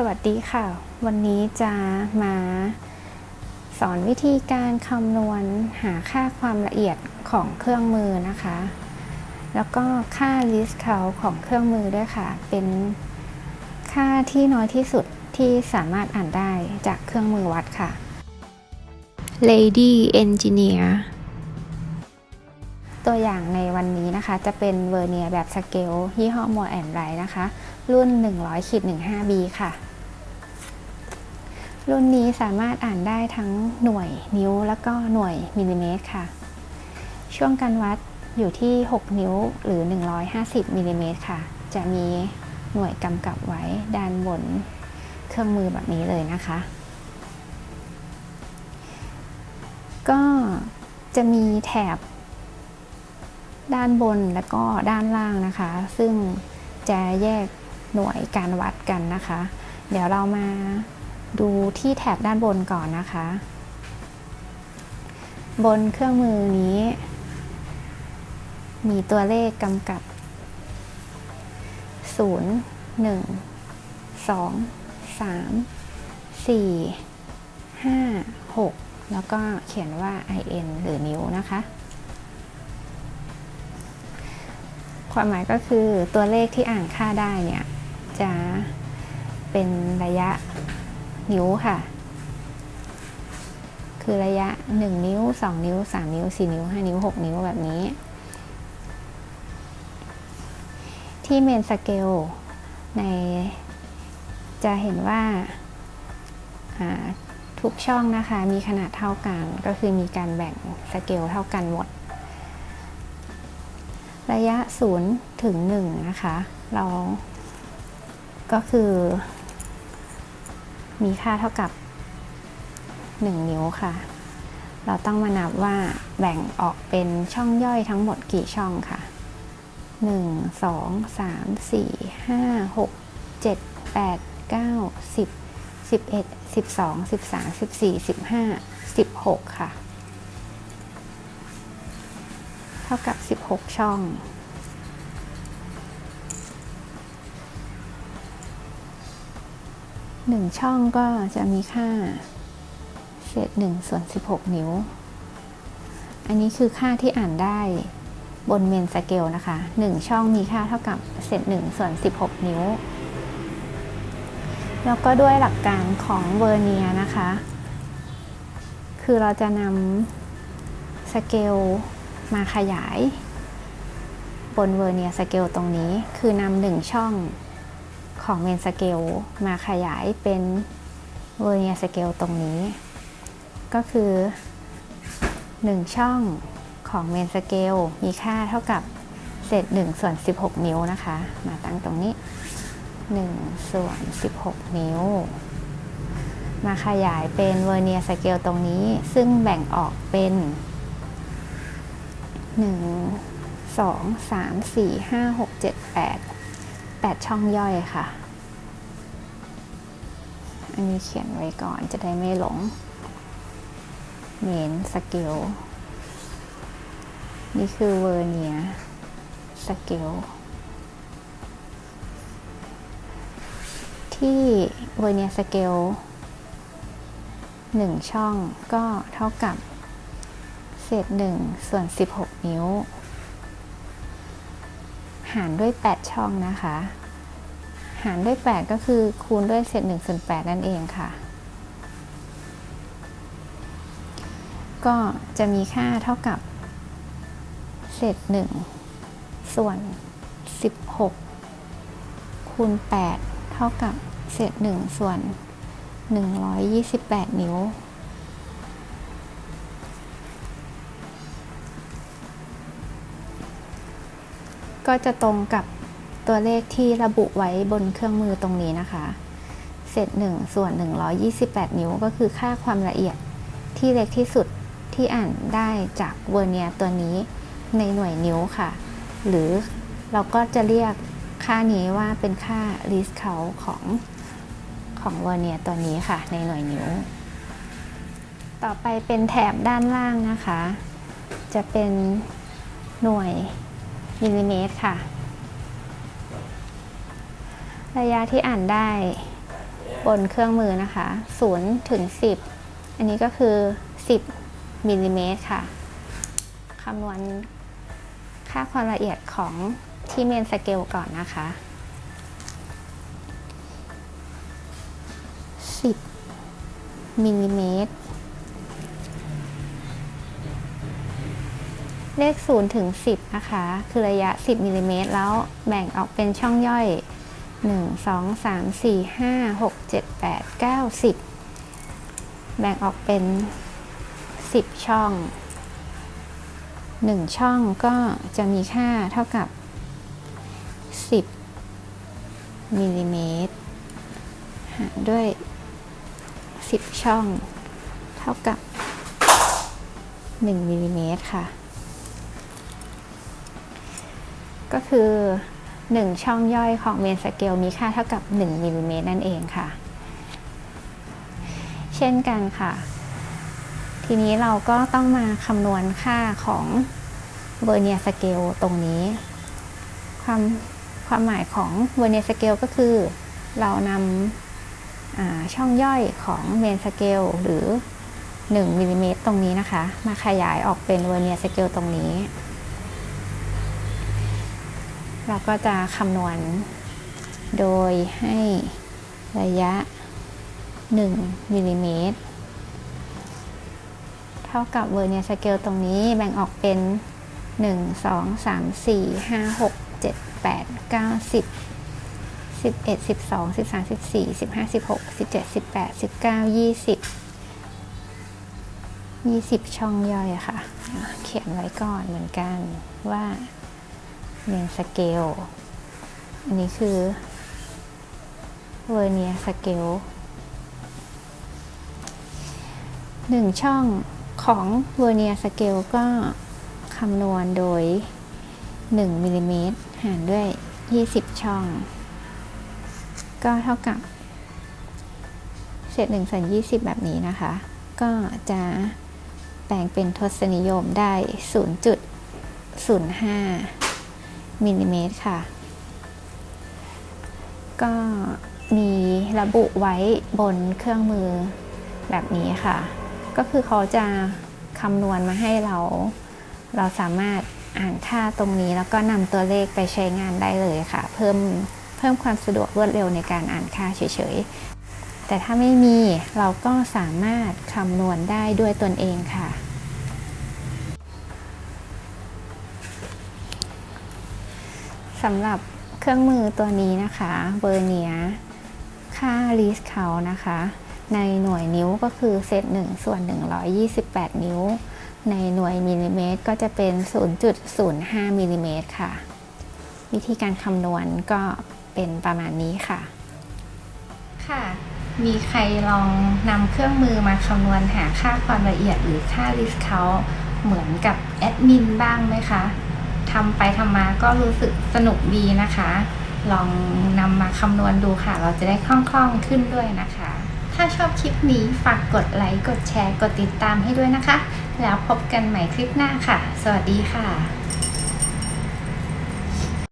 สวัสดีค่ะ วันนี้จะมาสอนวิธีการคำนวณหาค่าความละเอียดของเครื่องมือนะคะ แล้วก็ค่า list count ของเครื่องมือด้วยค่ะ เป็นค่าที่น้อยที่สุดที่สามารถอ่านได้จากเครื่องมือวัดค่ะ Lady Engineer ตัวอย่างในวันนี้นะคะ จะเป็นเวอร์เนียแบบสเกลยี่ห้อมัวแอนไรนะคะ รุ่น 100ขีด 15B ค่ะ รุ่นนี้สามารถอ่านได้ทั้งหน่วยนิ้วแล้วก็หน่วยมิลลิเมตรค่ะ ช่วงการวัดอยู่ที่ 6 นิ้วหรือ 150มิลลิเมตรค่ะ จะมีหน่วยกำกับไว้ด้านบนเครื่องมือแบบนี้เลยนะคะ ก็จะมีแถบด้านบนและก็ด้านล่างนะคะ ซึ่งจะแยกหน่วยการวัดกันนะคะ เดี๋ยวเรามา ดูที่แถบด้านบนก่อนนะคะ บนเครื่องมือนี้ มีตัวเลขกำกับ 0 1 2 3 4 5 6 แล้วก็เขียนว่า in หรือนิ้วนะคะ ความหมายก็คือตัวเลขที่อ่านค่าได้เนี่ย จะเป็นระยะ นิ้วค่ะ คือระยะ 1 นิ้ว 2 นิ้ว 3 นิ้ว 4 นิ้ว 5 นิ้ว 6 นิ้วแบบนี้ ที่เมนสเกลในจะเห็นว่าทุกช่องนะคะมีขนาดเท่ากันก็คือมีการแบ่งสเกลเท่ากันหมด ระยะ 0 ถึง 1 นะคะ เราก็คือ มีค่าเท่ากับ 1 นิ้วค่ะ เราต้องมานับว่าแบ่งออกเป็นช่องย่อยทั้งหมดกี่ช่องค่ะ 1 2 3 4 5 6 7 8 9 10 11 12 13 14 15 16 ค่ะ เท่ากับ 16 ช่อง หนึ่งช่องก็จะมีค่าเศษหนึ่งส่วนสิบหกนิ้ว อันนี้คือค่าที่อ่านได้บนเมนสเกลนะคะหนึ่งช่องมีค่าเท่ากับเศษหนึ่งส่วนสิบหกนิ้ว แล้วก็ด้วยหลักการของเวอร์เนียนะคะ คือเราจะนำสเกลมาขยายบนเวอร์เนียสเกลตรงนี้ คือนำหนึ่งช่อง ของเมนสเกลมาขยายเป็นเวอร์เนียสเกลตรงนี้ ก็คือ 1 ช่องของเมนสเกลมีค่าเท่ากับเศษ1ส่วน 16 นิ้วนะคะ มาตั้งตรงนี้1ส่วน 16 นิ้ว มาขยายเป็นเวอร์เนียสเกลตรงนี้ ซึ่งแบ่งออกเป็น 1 2 3 4 5 6 7 8 8 ช่องย่อยค่ะ อันนี้เขียนไว้ก่อนจะได้ไม่หลงเมนสเกลนี่คือเวอร์เนียสเกลที่เวอร์เนียสเกล1ช่องก็เท่ากับ เศษ1ส่วน 16 นิ้ว หารด้วย 8 ช่องนะคะ หารด้วย 8 ก็คือคูณด้วยเศษ1ส่วน8นั่นเองค่ะ ก็จะมีค่าเท่ากับ เศษ 1 ส่วน 16 คูณ 8 เท่ากับเศษ 1 ส่วน 128 นิ้ว ก็จะตรงกับตัวเลขที่ระบุไว้บนเครื่องมือตรงนี้นะคะ เศษ1ส่วน 128 นิ้วก็คือค่าความละเอียดที่เล็กที่สุดที่อ่านได้จากเวอร์เนียตัวนี้ในหน่วยนิ้วค่ะ หรือเราก็จะเรียกค่านี้ว่าเป็นค่า least count ของของเวอร์เนียตัวนี้ค่ะ ในหน่วยนิ้ว ต่อไปเป็นแถบด้านล่างนะคะ จะเป็นหน่วย มิลลิเมตรค่ะ ระยะที่อ่านได้บนเครื่องมือนะคะ0ถึง10 อันนี้ก็คือ 10มิลลิเมตรค่ะคำนวณค่าความละเอียดของที่เมนสเกลก่อนนะคะ 10มิลลิเมตร เลข0ถึง10 นะคะ คือระยะ 10มิลลิเมตรแล้วแบ่งออกเป็นช่องย่อย 1 2 3 4 5 6 7 8 9 10 แบ่งออกเป็น 10 ช่อง 1 ช่องก็จะมีค่าเท่ากับ 10มิลลิเมตรหารด้วย 10 ช่อง เท่ากับ1มิลลิเมตรค่ะ ก็คือ 1 ช่องย่อยของเมนสเกลมีค่าเท่ากับ 1มิลลิเมตรนั่นเองค่ะ เช่นกันค่ะ ทีนี้เราก็ต้องมาคำนวณค่าของเวอร์เนียสเกลตรงนี้ ความความหมายของเวอร์เนียสเกลก็คือ เรานำาช่องย่อยของเมนสเกลหรือ1มิลลิเมตรตรงนี้นะคะ มาขยายออกเป็นเวอร์เนียสเกลตรงนี้ เราก็จะคำนวณโดยให้ระยะ 1มิลลิเมตร เท่ากับเวอร์เนียสเกลตรงนี้แบ่งออกเป็น 1 2 3 4 5 6 7 8 9 10 11 12 13 14 15 16 17 18 19 20 20 ช่องย่อยอะค่ะ เขียนไว้ก่อนเหมือนกันว่า เมนสเกล อันนี้คือเวอร์เนียสเกลหนึ่งช่องของเวอร์เนียสเกลก็คำนวณโดย 1มิลลิเมตรหารด้วย 20 ช่อง ก็เท่ากับเศษ1ส่วน20 แบบนี้นะคะ ก็จะแปลงเป็นทศนิยมได้ 0.05 มิลลิเมตรค่ะ ก็มีระบุไว้บนเครื่องมือแบบนี้ค่ะ ก็คือเขาจะคำนวณมาให้เรา เราสามารถอ่านค่าตรงนี้แล้วก็นำตัวเลขไปใช้งานได้เลยค่ะ เพิ่มเพิ่มความสะดวกรวดเร็วในการอ่านค่าเฉยๆ แต่ถ้าไม่มีเราก็สามารถคำนวณได้ด้วยตนเองค่ะ สำหรับเครื่องมือตัวนี้นะคะเบอร์เนียค่าลีสเขานะคะ ในหน่วยนิ้วก็คือเศษ1ส่วน 128 นิ้ว ในหน่วยมิลลิเมตรก็จะเป็น 0.05มิลลิเมตรค่ะ วิธีการคำนวณก็เป็นประมาณนี้ค่ะ ค่ะ มีใครลองนำเครื่องมือมาคำนวณหาค่าความละเอียดหรือค่าลิสเขาเหมือนกับแอดมินบ้างไหมคะ ทำไปทำมาก็รู้สึกสนุกดีนะคะ ลองนำมาคำนวณดูค่ะ เราจะได้คล่องๆขึ้นด้วยนะคะ ถ้าชอบคลิปนี้ฝากกดไลค์ กดแชร์ กดติดตามให้ด้วยนะคะ แล้วพบกันใหม่คลิปหน้าค่ะ สวัสดีค่ะ